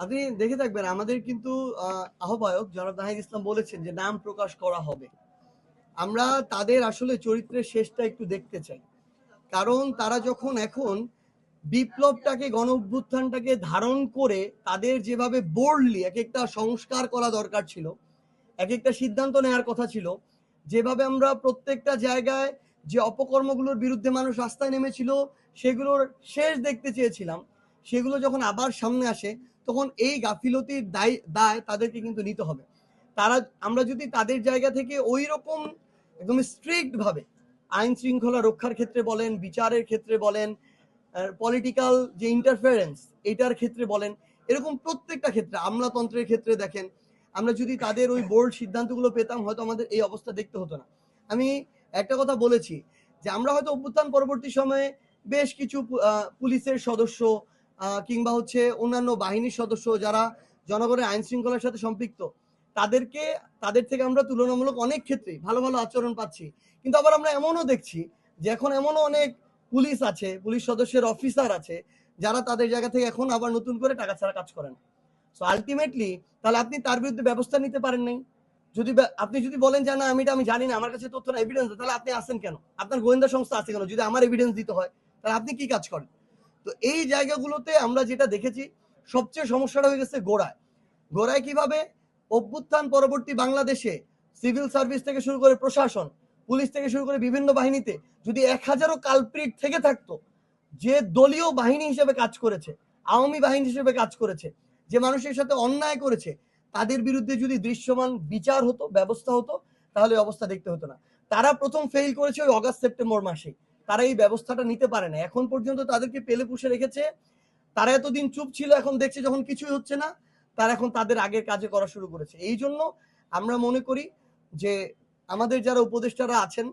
আপনি দেখে থাকবেন আমাদের কিন্তু আহ, আহ্বায়ক জনাব নাহিদ ইসলাম বলেছেন যে নাম প্রকাশ করা হবে। আমরা তাদের আসলে চরিত্রের শেষটা একটু দেখতে চাই। কারণ তারা যখন এখন বিপ্লবটাকে গণ অভ্যুত্থানটাকে ধারণ করে তাদের যেভাবে বোল্ডলি এক একটা সংস্কার করা দরকার ছিল এক একটা সিদ্ধান্ত নেওয়ার কথা ছিল যেভাবে আমরা প্রত্যেকটা জায়গায় যে অপকর্মগুলোর বিরুদ্ধে মানুষ রাস্তায় নেমেছিল সেগুলোর শেষ দেখতে চেয়েছিলাম সেগুলো যখন আবার সামনে আসে তখন এই গাফিলতির দায় দায় তাদেরকে কিন্তু নিতে হবে। তারা, আমরা যদি তাদের জায়গা থেকে ওই রকম একদম স্ট্রিক্ট ভাবে আইন শৃঙ্খলা রক্ষার ক্ষেত্রে বলেন, বিচারের ক্ষেত্রে বলেন পলিটিক্যাল যে ইন্টারফারেন্স এটার ক্ষেত্রে বলেন, এরকম প্রত্যেকটা ক্ষেত্রে, আমলাতন্ত্রের ক্ষেত্রে দেখেন, আমরা যদি তাদের ওই বোর্ড সিদ্ধান্তগুলো পেতাম, হয়তো আমাদের এই অবস্থা দেখতে হতো না। আমি একটা কথা বলেছি যে, আমরা হয়তো অভ্যুত্থান পরবর্তী সময়ে বেশ কিছু পুলিশের সদস্য কিংবা হচ্ছে অন্যান্য বাহিনীর সদস্য যারা জনগণের আইন শৃঙ্খলার সাথে সম্পৃক্ত, তাদেরকে, তাদের থেকে আমরা তুলনামূলক অনেক ক্ষেত্রেই ভালো ভালো আচরণ পাচ্ছি। কিন্তু আবার আমরা এমনও দেখছি যে এখন এমনও অনেক পুলিশ আছে, পুলিশ সদস্যের অফিসার আছে, যারা তাদের জায়গা থেকে এখন আবার নতুন করে টাকা ছাড়া কাজ করেন। সো আলটিমেটলি তাহলে আপনি তার বিরুদ্ধে ব্যবস্থা নিতে পারেন নাই? যদি আপনি যদি বলেন যে, না, আমি এটা আমি জানি না, আমার কাছে তথ্য না এভিডেন্স তাহলে আপনি আসেন কেন? আপনার গোয়েন্দা সংস্থা আছে কেন? যদি আমার এভিডেন্স দিতে হয়, তাহলে আপনি কি কাজ করেন? তো এই জায়গাগুলোতে আমরা যেটা দেখেছি, সবচেয়ে সমস্যাটা হয়ে গেছে গোড়ায়। গোড়ায় কীভাবে? অভ্যুত্থান পরবর্তী বাংলাদেশে সিভিল সার্ভিস থেকে শুরু করে প্রশাসন, পুলিশ থেকে শুরু করে বিভিন্ন বাহিনীতে যদি এক হাজারও কালপ্রিট থেকে থাকতো, যে দলীয় বাহিনী হিসেবে কাজ করেছে, আওয়ামী বাহিনী হিসেবে কাজ করেছে, যে মানুষের সাথে অন্যায় করেছে, তাদের বিরুদ্ধে যদি দৃশ্যমান বিচার হতো, ব্যবস্থা হতো, তাহলে অবস্থা দেখতে হতো না। তারা প্রথম ফেল করেছে ওই অগাস্ট সেপ্টেম্বর মাসে তারা এই ব্যবস্থাটা নিতে পারে না। এখন পর্যন্ত তাদেরকে পেলে পুষে রেখেছে। তারা এতদিন চুপ ছিল, এখন দেখছে যখন কিছুই হচ্ছে না, তারা এখন তাদের আগের কাজে করা শুরু করেছে। এই জন্য আমরা মনে করি যে আমাদের যারা উপদেষ্টারা আছেন,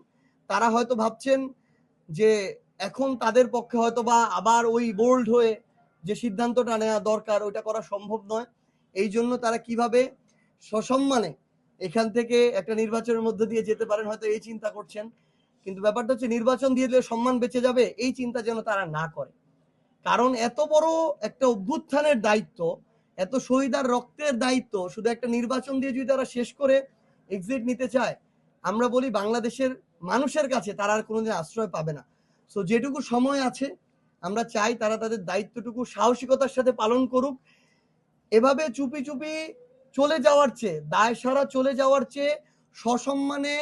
তারা হয়তো ভাবছেন যে এখন তাদের পক্ষে হয়তো বা আবার ওই বোল্ড হয়ে যে সিদ্ধান্তটা নেওয়া দরকার, ওইটা করা সম্ভব নয়। এই জন্য তারা কীভাবে সসম্মানে এখান থেকে একটা নির্বাচনের মধ্যে দিয়ে যেতে পারেন, হয়তো এই চিন্তা করছেন। কিন্তু ব্যাপারটা হচ্ছে নির্বাচন দিয়ে দিলে সম্মান বেঁচে যাবে, এই চিন্তা যেন তারা না করে। কারণ এত বড় একটা অভ্যুত্থানের দায়িত্ব, এত শহীদার রক্তের দায়িত্ব, শুধু একটা নির্বাচন দিয়ে যদি তারা শেষ করে এক্সিট নিতে চায়, আমরা বলি বাংলাদেশের মানুষের কাছে তারা আর কোনোদিন আশ্রয় পাবে না। সো যেটুকু সময় আছে, আমরা চাই তারা তাদের দায়িত্বটুকু, সাহসিকতার সাথে পালন করুক। এভাবে চুপি চুপি চলে যাওয়ার চেয়ে, দায় সারা চলে যাওয়ার চেয়ে সসম্মানে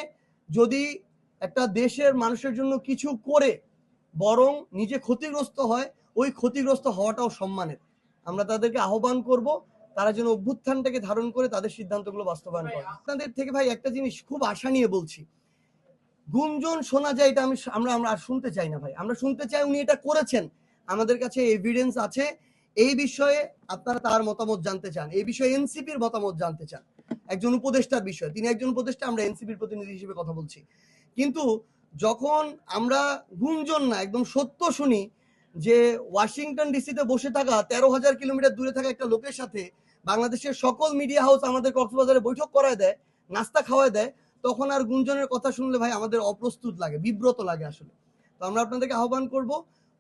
যদি একটা দেশের মানুষের জন্য কিছু করে বরং নিজে ক্ষতিগ্রস্ত হয়, ওই ক্ষতিগ্রস্ত হওয়াটাও সম্মানের। আমরা তাদেরকে আহ্বান করব, তারা যেন অভ্যুত্থানটাকে ধারণ করে তাদের সিদ্ধান্তগুলো বাস্তবায়ন করে। আপনাদের থেকে ভাই একটা জিনিস খুব আশা নিয়ে বলছি। গুঞ্জন শোনা যায় এটা আমি আমরা আমরা আর শুনতে চাই না ভাই। আমরা শুনতে চাই উনি এটা করেছেন। আমাদের কাছে এভিডেন্স আছে। এই বিষয়ে আপনারা তার মতামত জানতে চান। এই বিষয়ে এনসিপির মতামত জানতে চান। একজন উপদেষ্টার বিষয়। তিনি একজন উপদেষ্টা, আমরা এনসিপির প্রতিনিধি হিসেবে কথা বলছি। কিন্তু যখন আমরা গুঞ্জন না, একদম সত্য শুনি যে ওয়াশিংটন ডিসিতে বসে থাকা তেরো হাজার কিলোমিটার দূরে থাকা একটা লোকের সাথে বাংলাদেশের সকল মিডিয়া হাউস আমাদের কক্সবাজারে বৈঠক করায় দেয়, নাস্তা খাওয়ায় দেয়, তখন আর গুঞ্জনের কথা শুনলে ভাই আমাদের অপ্রস্তুত লাগে, বিব্রত লাগে আসলে। তো আমরা আপনাদেরকে আহ্বান করব,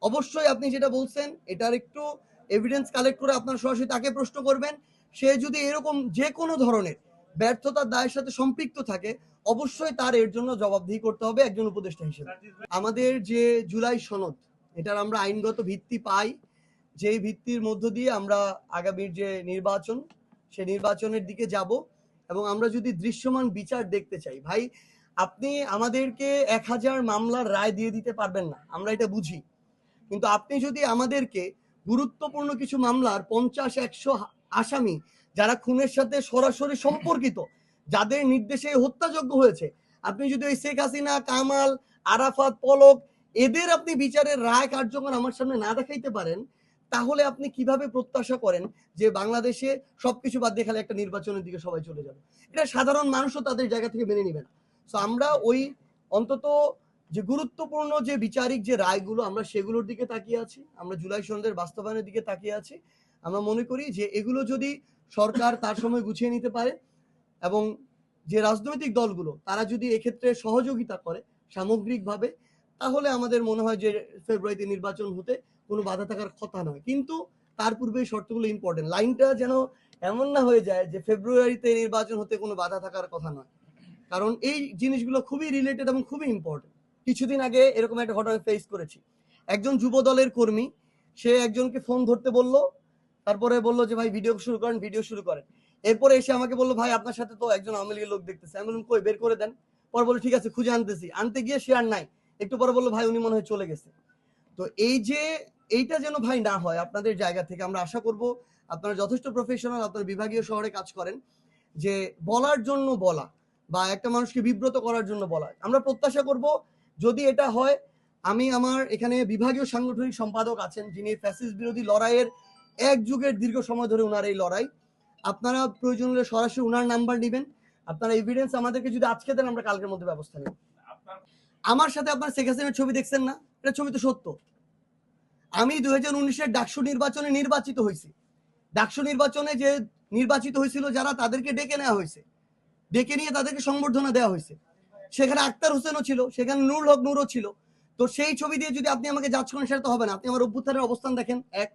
অবশ্যই আপনি যেটা বলছেন, এটার একটু এভিডেন্স কালেক্ট করে আপনার সরাসরি তাকে প্রশ্ন করবেন। সে যদি এরকম যে কোনো ধরনের ব্যর্থতার দায়ের সাথে সম্পৃক্ত থাকে অবশ্যই তার এর জন্য জবাবদিহি করতে হবে একজন উপদেষ্টা হিসেবে। আমাদের যে জুলাই সনদ, এটার আমরা আইনগত ভিত্তি পাই। যেই ভিত্তির মধ্য দিয়ে আমরা আগামীর যে নির্বাচন, সে নির্বাচনের দিকে যাব এবং আমরা যদি দৃশ্যমান বিচার দেখতে চাই, ভাই, আপনি আমাদেরকে এক হাজার মামলার রায় দিয়ে দিতে পারবেন না, আমরা এটা বুঝি। কিন্তু আপনি যদি আমাদেরকে গুরুত্বপূর্ণ কিছু মামলার পঞ্চাশ, একশো আসামি, যারা খুনের সাথে সরাসরি সম্পর্কিত যাদের নির্দেশে হত্যাযোগ্য হয়েছে। আপনি যদি ওই শেখ হাসিনা, কামাল, আরাফাত, পলক এদের আপনি বিচারের রায় কার্যকর আমার সামনে না দেখাইতে পারেন, তাহলে আপনি কীভাবে প্রত্যাশা করেন যে বাংলাদেশে সবকিছু বাদ দিয়ে খালি একটা নির্বাচনের দিকে সবাই চলে যাবে? এটা সাধারণ মানুষও তাদের জায়গা থেকে মেনে নিবে না। তো আমরা ওই অন্তত যে গুরুত্বপূর্ণ যে বিচারিক যে রায়গুলো, আমরা সেগুলোর দিকে তাকিয়ে আছি। আমরা জুলাই সনদের বাস্তবায়নের দিকে তাকিয়ে আছি। আমরা মনে করি যে এগুলো যদি সরকার তার সময় গুছিয়ে নিতে পারে এবং যে রাজনৈতিক দলগুলো, তারা যদি এক্ষেত্রে সহযোগিতা করে সামগ্রিকভাবে, তাহলে আমাদের মনে হয় যে ফেব্রুয়ারিতে নির্বাচন হতে কোনো বাধা থাকার কথা নয়। কিন্তু তার পূর্বে শর্তগুলো ইম্পর্টেন্ট লাইনটা যেন এমন না হয়ে যায় যে ফেব্রুয়ারিতে নির্বাচন হতে কোনো বাধা থাকার কথা নয়। কারণ এই জিনিসগুলো খুবই রিলেটেড এবং খুবই ইম্পর্টেন্ট কিছুদিন আগে এরকম একটা ঘটনা ফেস করেছি। একজন যুব দলের কর্মী, সে একজনকে ফোন ধরতে বলল, তারপরে বলল যে, ভাই ভিডিও শুরু করেন ভিডিও শুরু করেন। এরপরে এসে আমাকে বলল, ভাই, আপনার সাথে তো একজন আওয়ামী লীগের লোক দেখতেছে। আমি বললাম, কই, বের করে দেন। পরে বলল, ঠিক আছে, খুঁজে আনতেছি। আনতে গিয়ে সে আর নাই। একটু পরে বলল, ভাই, উনি মনে হয় চলে গেছে। তো এই যে, এইটা যেন ভাই না হয়, আপনাদের জায়গা থেকে আমরা আশা করব, আপনারা যথেষ্ট প্রফেশনাল আপনারা বিভাগীয় শহরে কাজ করেন, যে বলার জন্য বলা বা একটা মানুষকে বিব্রত করার জন্য বলা। আমরা প্রত্যাশা করব, যদি এটা হয়, আমি আমার এখানে বিভাগীয় সাংগঠনিক সম্পাদক আছেন যিনি ফ্যাসিস বিরোধী লড়াইয়ের এক যুগের দীর্ঘ সময় ধরে উনার এই লড়াই। আপনারা প্রয়োজন হলে সরাসরি উনার নাম্বার নেবেন। আপনারা এভিডেন্স আমাদেরকে যদি আজকে দেন, আমরা কালকের মধ্যে ব্যবস্থা নেব। আমার সাথে আপনার শেখ হাসিনার ছবি দেখছেন না? এটা ছবি তো সত্য। আমি দুই হাজার উনিশের ডাকসু নির্বাচনে নির্বাচিত হয়েছি। ডাকসু নির্বাচনে যে নির্বাচিত হয়েছিল, যারা তাদেরকে ডেকে নেওয়া হয়েছে, ডেকে নিয়ে তাদেরকে সংবর্ধনা দেওয়া হয়েছে। সেখানে আক্তার হোসেনও ছিল, সেখানে নূর হক নূরও ছিল। তো সেই ছবি দিয়ে যদি আপনি আমাকে যাচ করেন, সেটা তো হবে না। আপনি আমার অভ্যুত্থানের অবস্থান দেখেন। এক।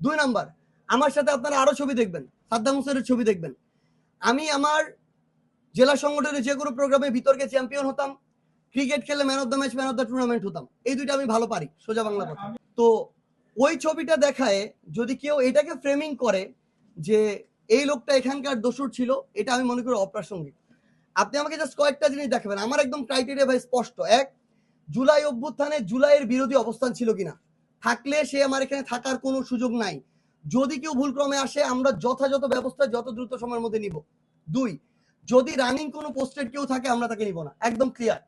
দুই নাম্বার, আমার সাথে আপনারা আরও ছবি দেখবেন। সাদ্দাম হোসেনের ছবি দেখবেন। আমি আমার জেলা সংগঠনের যে কোনো প্রোগ্রামে বিতর্কে চ্যাম্পিয়ন হতাম ক্রিকেট খেলে man of the match man of the tournament হতাম। এই দুইটা আমি ভালো পারি, সোজা বাংলা কথা। তো ওই ছবিটা দেখায় যদি কেউ এটাকে ফ্রেমিং করে যে এই লোকটা এখানকার দোষর ছিল, এটা আমি মনে করি অপ্রাসঙ্গিক। আপনি আমাকে জাস্ট কয়েকটা জিনিস দেখাবেন। আমার একদম ক্রাইটেরিয়া ভাই স্পষ্ট। এক, জুলাই অভ্যুত্থানে জুলাইয়ের বিরোধী অবস্থান ছিল কিনা? থাকলে সে আমার এখানে থাকার কোনো সুযোগ নাই। যদি কেউ ভুলক্রমে আসে, আমরা যথাযথ ব্যবস্থা যত দ্রুত সময়ের মধ্যে নিব। দুই, যদি রানিং কোনো পোস্টেড কেউ থাকে, আমরা তাকে নিব না। একদম ক্লিয়ার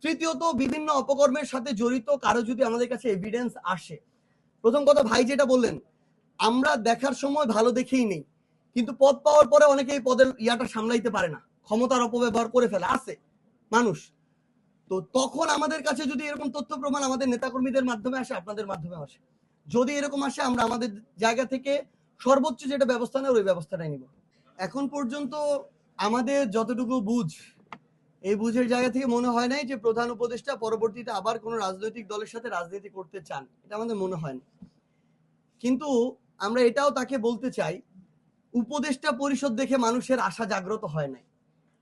তৃতীয়ত, বিভিন্ন অপকর্মের সাথে জড়িত কারও যদি আমাদের কাছে এভিডেন্স আসে। প্রথম কথা, ভাই যেটা বললেন, আমরা দেখার সময় ভালো দেখেই নেই। কিন্তু পদ পাওয়ার পরে অনেকে এই পদের ইয়াটা সামলাইতে পারে না। ক্ষমতার অপব্যবহার করে ফেলে। আছে, মানুষ। তো তখন আমাদের কাছে যদি এরকম তথ্য প্রমাণ আমাদের নেতাকর্মীদের মাধ্যমে আসে, আপনাদের মাধ্যমে আসে। যদি এরকম আসে, আমরা আমাদের জায়গা থেকে সর্বোচ্চ যেটা ব্যবস্থা নেয় ওই ব্যবস্থাটাই নিব। এখন পর্যন্ত আমাদের যতটুকু বুঝ, এই বুঝের জায়গা থেকে মনে হয় নাই যে প্রধান উপদেষ্টা পরবর্তীতে আবার কোনো রাজনৈতিক দলের সাথে রাজনীতি করতে চান। এটা আমাদের মনে হয় না। কিন্তু আমরা এটাও তাকে বলতে চাই, উপদেষ্টা পরিষদ দেখে মানুষের আশা জাগ্রত হয় নাই।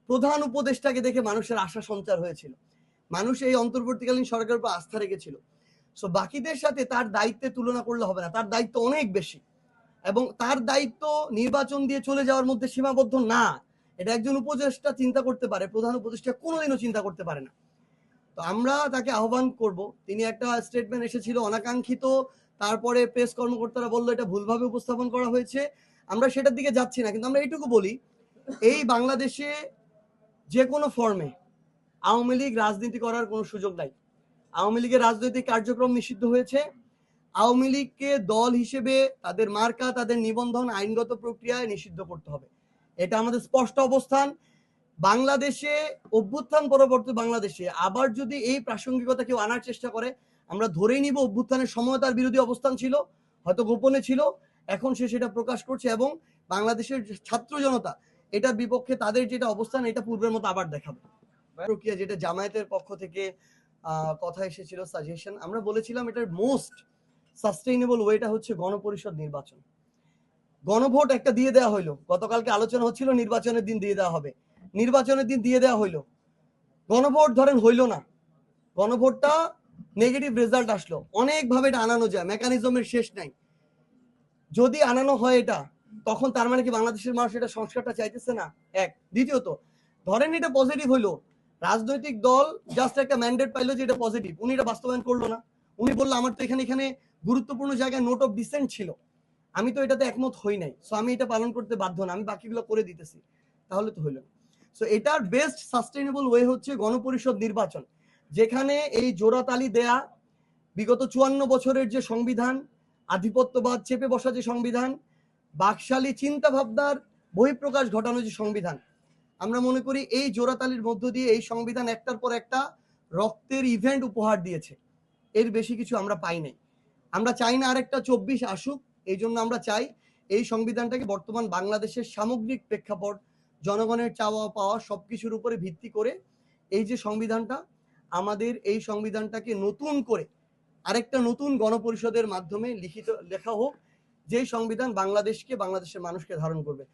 প্রধান উপদেষ্টাকে দেখে মানুষের আশা সঞ্চার হয়েছিল। মানুষ এই অন্তর্বর্তীকালীন সরকারের উপর আস্থা রেখেছিল। সো বাকিদের সাথে তার দায়িত্বে তুলনা করলে হবে না। তার দায়িত্ব অনেক বেশি। এবং তার দায়িত্ব নির্বাচন দিয়ে চলে যাওয়ার মধ্যে সীমাবদ্ধ না। এটা একজন উপদেষ্টা চিন্তা করতে পারে, প্রধান উপদেষ্টা কোনোদিনও চিন্তা করতে পারে না। তো আমরা তাকে আহ্বান করব। তিনি একটা স্টেটমেন্ট এসেছিল অনাকাঙ্ক্ষিত, তারপরে প্রেস কর্মকর্তারা বলল, এটা ভুলভাবে উপস্থাপন করা হয়েছে। আমরা সেটার দিকে যাচ্ছি না, কিন্তু আমরা এইটুকু বলি, এই বাংলাদেশে যে কোনো ফর্মে আওয়ামী লীগ রাজনীতি করার কোনো সুযোগ নাই। আওয়ামী লীগের রাজনৈতিক কার্যক্রম নিষিদ্ধ হয়েছে। আওয়ামী লীগকে দল হিসেবে তাদের মার্কা, তাদের নিবন্ধন আইনগত প্রক্রিয়ায় নিষিদ্ধ করতে হবে। এটা আমাদের স্পষ্ট অবস্থান। বাংলাদেশে অভ্যুত্থান পরবর্তী বাংলাদেশে আবার যদি এই প্রাসঙ্গিকতা কেউ আনার চেষ্টা করে, আমরা ধরেই নিব অভ্যুত্থানের সময় তার বিরোধী অবস্থান ছিল, হয়তো গোপনে ছিল, এখন সে সেটা প্রকাশ করছে এবং বাংলাদেশের ছাত্র জনতা, এটার বিপক্ষে তাদের যেটা অবস্থান, এটা পূর্বের মতো আবার দেখাবে। প্রক্রিয়া যেটা জামায়াতের পক্ষ থেকে কথা এসেছিল সাজেশন আমরা বলেছিলাম এটার মোস্ট সাস্টেইনেবল ওয়েটা হচ্ছে গণপরিষদ নির্বাচন। গণভোট একটা দিয়ে দেওয়া হইল। গতকালকে আলোচনা হচ্ছিল, নির্বাচনের দিন দিয়ে দেওয়া হবে। নির্বাচনের দিন দিয়ে দেওয়া হইল। গণভোট ধরেন হইল না। গণভোটটা নেগেটিভ রেজাল্ট আসলো। অনেকভাবে এটা আনানো যায় মেকানিজমের শেষ নাই। যদি আনানো হয় এটা, তখন তার মানে কি বাংলাদেশের মানুষ এটা সংস্কারটা চাইতেছে না? এক। দ্বিতীয়ত, ধরেন এটা পজিটিভ হইল। রাজনৈতিক দল জাস্ট একটা ম্যান্ডেট পাইলো যে এটা পজিটিভ উনি এটা বাস্তবায়ন করল না। উনি বলল, আমার তো এখানে এখানে গুরুত্বপূর্ণ জায়গায় নোট অফ ডিসেন্ট ছিল। আমি তো এটাতে একমত হই নাই। সো আমি এটা পালন করতে বাধ্য না। আমি বাকিগুলো করে দিতেছি। তাহলে তো হইল সো এটার বেস্ট সাস্টেনেবল ওয়ে হচ্ছে গণপরিষদ নির্বাচন। যেখানে এই জোড়াতালি দেয়া, বিগত চুয়ান্ন বছরের যে সংবিধান, আধিপত্যবাদ চেপে বসা যে সংবিধান, বাকশালী চিন্তা ভাবনার বহিঃপ্রকাশ ঘটানো যে সংবিধান আমরা মনে করি এই জোড়াতালির মধ্য দিয়ে এই সংবিধান একটার পর একটা রক্তের ইভেন্ট উপহার দিয়েছে। এর বেশি কিছু আমরা পাই নাই। আমরা চাই না আরেকটা চব্বিশ আসুক, এই জন্য আমরা চাই এই সংবিধানটাকে বর্তমান বাংলাদেশের সামগ্রিক প্রেক্ষাপট, জনগণের চাওয়া পাওয়া সবকিছুর উপরে ভিত্তি করে এই যে সংবিধানটা, আমাদের এই সংবিধানটাকে নতুন করে আরেকটা নতুন গণপরিষদের মাধ্যমে লিখিত, লেখা হোক, যেই সংবিধান বাংলাদেশকে, বাংলাদেশের মানুষকে ধারণ করবে।